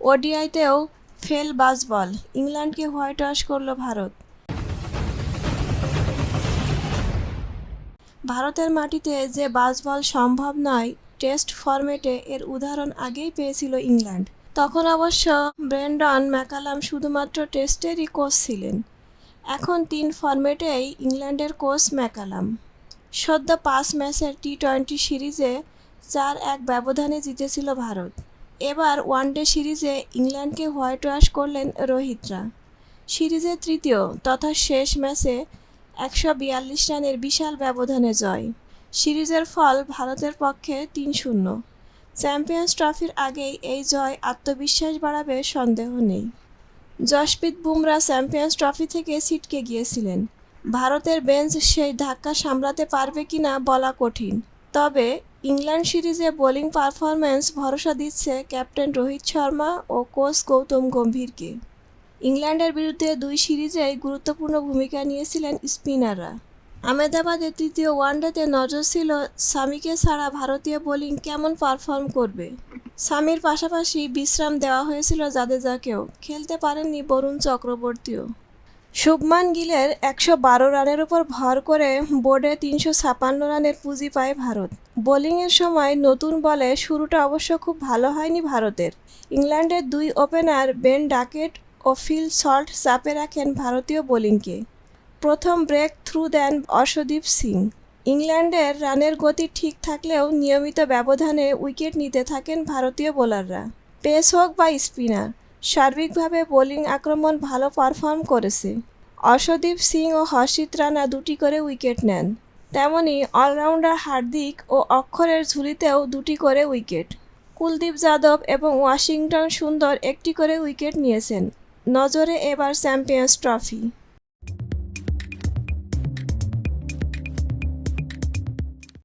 ওডিআইতেও fail বাজ বল। ইংল্যান্ডকে white wash করল ভারত। ভারতের মাটিতে যে বাজবল সম্ভব নয়, টেস্ট ফরম্যাটে এর উদাহরণ আগেই পেয়েছিল ইংল্যান্ড। তখন অবশ্য ব্রেন্ডন ম্যাকালাম শুধুমাত্র টেস্টেরই কোচ ছিলেন। এখন তিন ফরম্যাটেই ইংল্যান্ডের কোচ ম্যাকালাম। সদ্য পাঁচ ম্যাচের টি টোয়েন্টি সিরিজে চার এক ব্যবধানে জিতেছিল ভারত। এবার ওয়ানডে সিরিজে ইংল্যান্ডকে হোয়াইট ওয়াশ করলেন রোহিতরা। সিরিজের তৃতীয় তথা শেষ ম্যাচে একশো বিয়াল্লিশ রানের বিশাল ব্যবধানে জয়। সিরিজের ফল ভারতের পক্ষে তিন শূন্য। চ্যাম্পিয়ন্স ট্রফির আগেই এই জয় আত্মবিশ্বাস বাড়াবে সন্দেহ নেই। জশপ্রীত বুমরা চ্যাম্পিয়ন্স ট্রফি থেকে ছিটকে গিয়েছিলেন। ভারতের বেঞ্চ সেই ধাক্কা সামলাতে পারবে কিনা বলা কঠিন। তবে ইংল্যান্ড সিরিজে বোলিং পারফরম্যান্স ভরসা দিচ্ছে ক্যাপ্টেন রোহিত শর্মা ও কোচ গৌতম গম্ভীরকে। ইংল্যান্ডের বিরুদ্ধে দুই সিরিজেই গুরুত্বপূর্ণ ভূমিকা নিয়েছিলেন স্পিনাররা। আহমেদাবাদের তৃতীয় ওয়ানডেতে নজর ছিল সামিকে ছাড়া ভারতীয় বোলিং কেমন পারফর্ম করবে। সামির পাশাপাশি বিশ্রাম দেওয়া হয়েছিল জাদেজাকেও। খেলতে পারেননি বরুণ চক্রবর্তীও। শুভমান গিলের একশো বারো রানের উপর ভর করে বোর্ডে তিনশো ছাপান্ন রানের পুঁজি পায় ভারত। বোলিংয়ের সময় নতুন বলে শুরুটা অবশ্য খুব ভালো হয়নি ভারতের। ইংল্যান্ডের দুই ওপেনার বেন ডাকেট ও ফিল সল্ট চাপে রাখেন ভারতীয় বোলিংকে। প্রথম ব্রেক থ্রু দেন অর্শদীপ সিং। ইংল্যান্ডের রানের গতি ঠিক থাকলেও নিয়মিত ব্যবধানে উইকেট নিতে থাকেন ভারতীয় বোলাররা। পেস হোক বা স্পিনার সার্বিকভাবে বোলিং আক্রমণ ভালো পারফর্ম করেছে। অশদীপ সিং ও হর্ষিত রানা দুটি করে উইকেট নেন। তেমনি অলরাউন্ডার হার্দিক ও অক্ষরের ঝুলিতেও দুটি করে উইকেট। কুলদীপ যাদব এবং ওয়াশিংটন সুন্দর একটি করে উইকেট নিয়েছেন। নজরে এবার চ্যাম্পিয়ন্স ট্রফি।